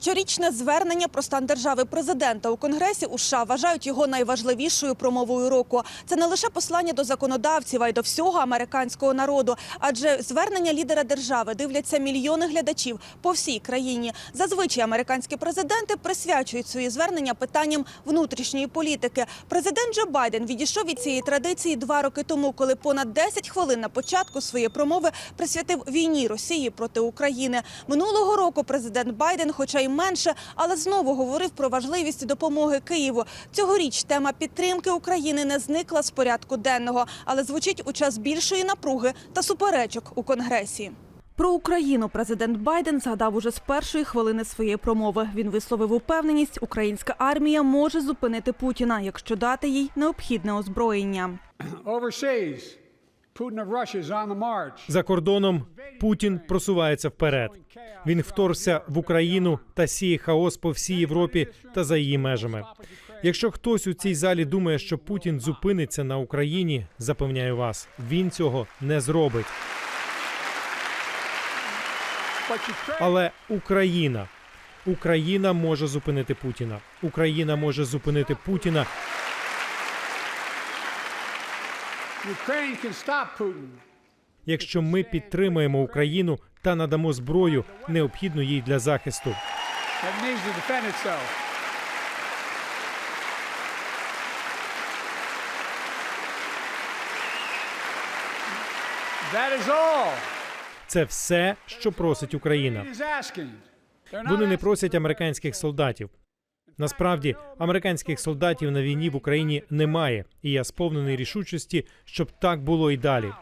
Щорічне звернення про стан держави президента у Конгресі у США вважають його найважливішою промовою року. Це не лише послання до законодавців, а й до всього американського народу. Адже звернення лідера держави дивляться мільйони глядачів по всій країні. Зазвичай американські президенти присвячують свої звернення питанням внутрішньої політики. Президент Джо Байден відійшов від цієї традиції два роки тому, коли понад 10 хвилин на початку своєї промови присвятив війні Росії проти України. Минулого року президент Байден, хоча й менше, але знову говорив про важливість допомоги Києву. Цьогоріч тема підтримки України не зникла з порядку денного, але звучить у час більшої напруги та суперечок у Конгресі. Про Україну президент Байден згадав уже з першої хвилини своєї промови. Він висловив упевненість, українська армія може зупинити Путіна, якщо дати їй необхідне озброєння. Overseas, За кордоном Путін просувається вперед. Він вторгся в Україну та сіє хаос по всій Європі та за її межами. Якщо хтось у цій залі думає, що Путін зупиниться на Україні, запевняю вас, він цього не зробить. Але Україна, Україна може зупинити Путіна. Україна може зупинити Путіна. Якщо ми підтримаємо Україну та надамо зброю, необхідну їй для захисту. Це все, що просить Україна. Вони не просять американських солдатів. Насправді, американських солдатів на війні в Україні немає, і я сповнений рішучості, щоб так було і далі.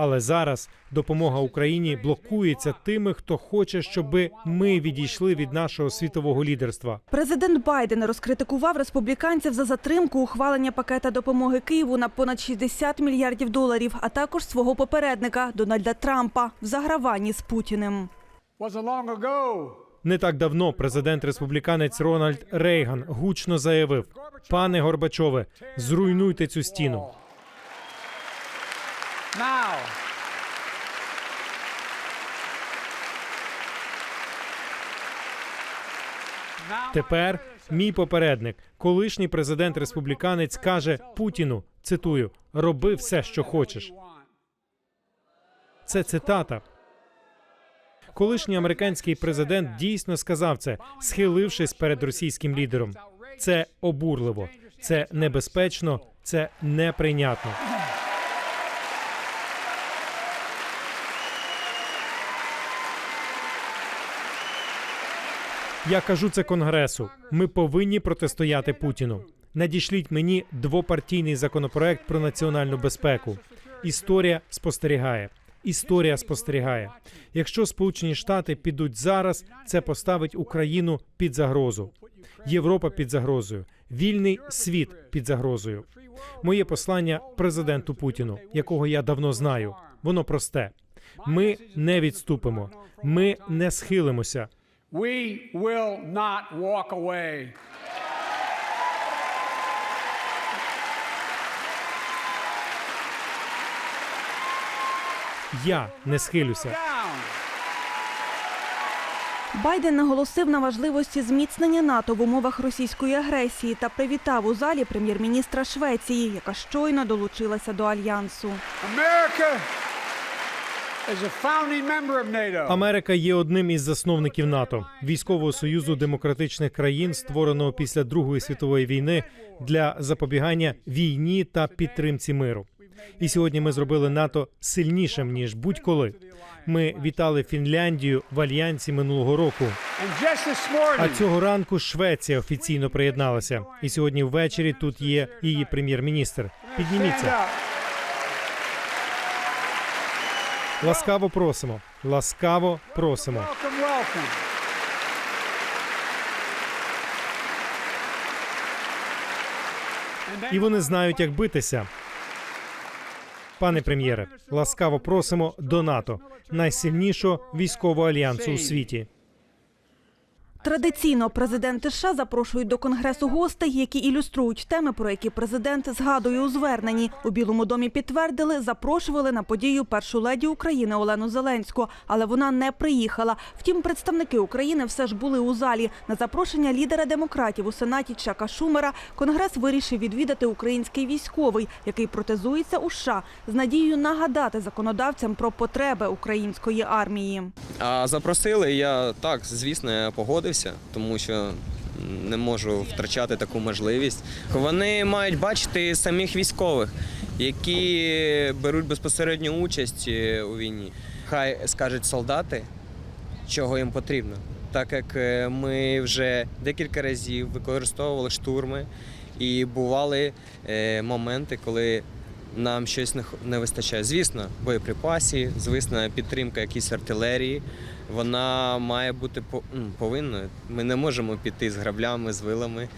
Але зараз допомога Україні блокується тими, хто хоче, щоб ми відійшли від нашого світового лідерства. Президент Байден розкритикував республіканців за затримку ухвалення пакета допомоги Києву на понад 60 мільярдів доларів, а також свого попередника Дональда Трампа в заграванні з Путіним. Не так давно президент республіканець Рональд Рейган гучно заявив: пане Горбачове, зруйнуйте цю стіну. Тепер мій попередник, колишній президент республіканець, каже Путіну: цитую: роби все, що хочеш. Це цитата. Колишній американський президент дійсно сказав це, схилившись перед російським лідером. Це обурливо, це небезпечно, це неприйнятно. Я кажу це конгресу. Ми повинні протистояти Путіну. Надішліть мені двопартійний законопроект про національну безпеку. Історія спостерігає. Історія спостерігає. Якщо Сполучені Штати підуть зараз, це поставить Україну під загрозу. Європа під загрозою, вільний світ під загрозою. Моє послання президенту Путіну, якого я давно знаю, воно просте. Ми не відступимо, ми не схилимося. we will not walk away. Я не схилюся. Байден наголосив на важливості зміцнення НАТО в умовах російської агресії та привітав у залі прем'єр-міністра Швеції, яка щойно долучилася до альянсу. Америка є одним із засновників НАТО, військового союзу демократичних країн, створеного після Другої світової війни для запобігання війні та підтримці миру. І сьогодні ми зробили НАТО сильнішим ніж будь-коли. Ми вітали Фінляндію в альянсі минулого року. А цього ранку Швеція офіційно приєдналася. І сьогодні ввечері тут є її прем'єр-міністр. Підніміться. Ласкаво просимо. Ласкаво просимо. І вони знають, як битися. Пане прем'єре, ласкаво просимо до НАТО, найсильнішого військового альянсу у світі. Традиційно президенти США запрошують до конгресу гостей, які ілюструють теми, про які президент згадує у зверненні. У Білому домі підтвердили, запрошували на подію першу леді України Олену Зеленську, але вона не приїхала. Втім, представники України все ж були у залі. На запрошення лідера демократів у сенаті Чака Шумера конгрес вирішив відвідати український військовий, який протезується у США, з надією нагадати законодавцям про потреби української армії. А запросили, я так, звісно, я погодився, тому що не можу втрачати таку можливість. Вони мають бачити самих військових, які беруть безпосередню участь е, у війні. Хай скажуть солдати, чого їм потрібно. Так як е, ми вже декілька разів використовували штурми і бували е, моменти, коли нам щось не вистачає. Звісно, боєприпасів, звісно, підтримка якійсь артилерії. Вона має бути по- повинною. Ми не можемо піти з граблями, з вилами.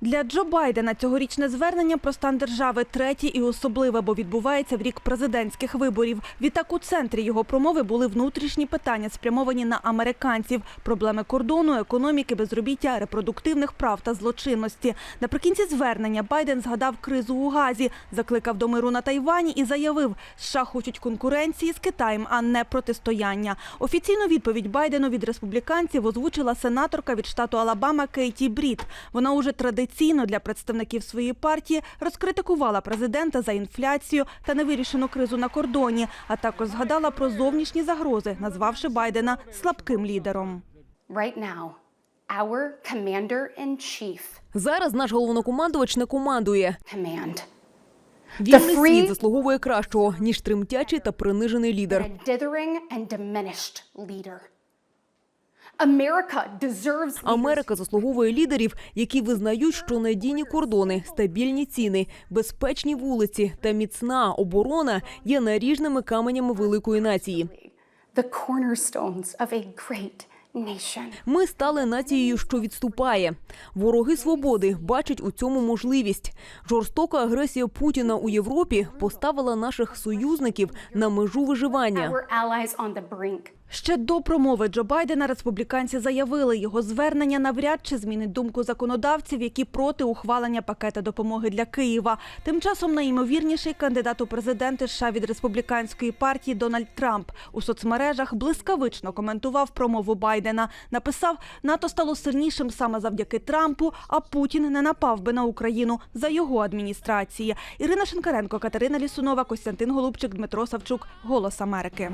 Для Джо Байдена цьогорічне звернення про стан держави третє і особливе, бо відбувається в рік президентських виборів. Відтак у центрі його промови були внутрішні питання, спрямовані на американців, проблеми кордону, економіки, безробіття, репродуктивних прав та злочинності. Наприкінці звернення Байден згадав кризу у Газі, закликав до миру на Тайвані і заявив, США хочуть конкуренції з Китаєм, а не протистояння. Офіційну відповідь Байдену від республіканців озвучила сенаторка від штату Алабама Кейті Брід. Вона уже традиційно для представників своєї партії розкритикувала президента за інфляцію та невирішену кризу на кордоні, а також згадала про зовнішні загрози, назвавши Байдена слабким лідером. Right now, our commander-in-chief Зараз наш головнокомандувач не командує. command. Вільний світ заслуговує кращого ніж тремтячий та принижений лідер. Америка заслуговує лідерів, які визнають, що надійні кордони, стабільні ціни, безпечні вулиці та міцна оборона є наріжними каменями великої нації. Ми стали нацією, що відступає. Вороги свободи бачать у цьому можливість. Жорстока агресія Путіна у Європі поставила наших союзників на межу виживання. Ще до промови Джо Байдена республіканці заявили, його звернення навряд чи змінить думку законодавців, які проти ухвалення пакета допомоги для Києва. Тим часом найімовірніший кандидат у президенти США від республіканської партії Дональд Трамп у соцмережах блискавично коментував промову Байдена. Написав, НАТО стало сильнішим саме завдяки Трампу, а Путін не напав би на Україну за його адміністрації. Ірина Шинкаренко, Катерина Лісунова, Костянтин Голубчик, Дмитро Савчук. Голос Америки.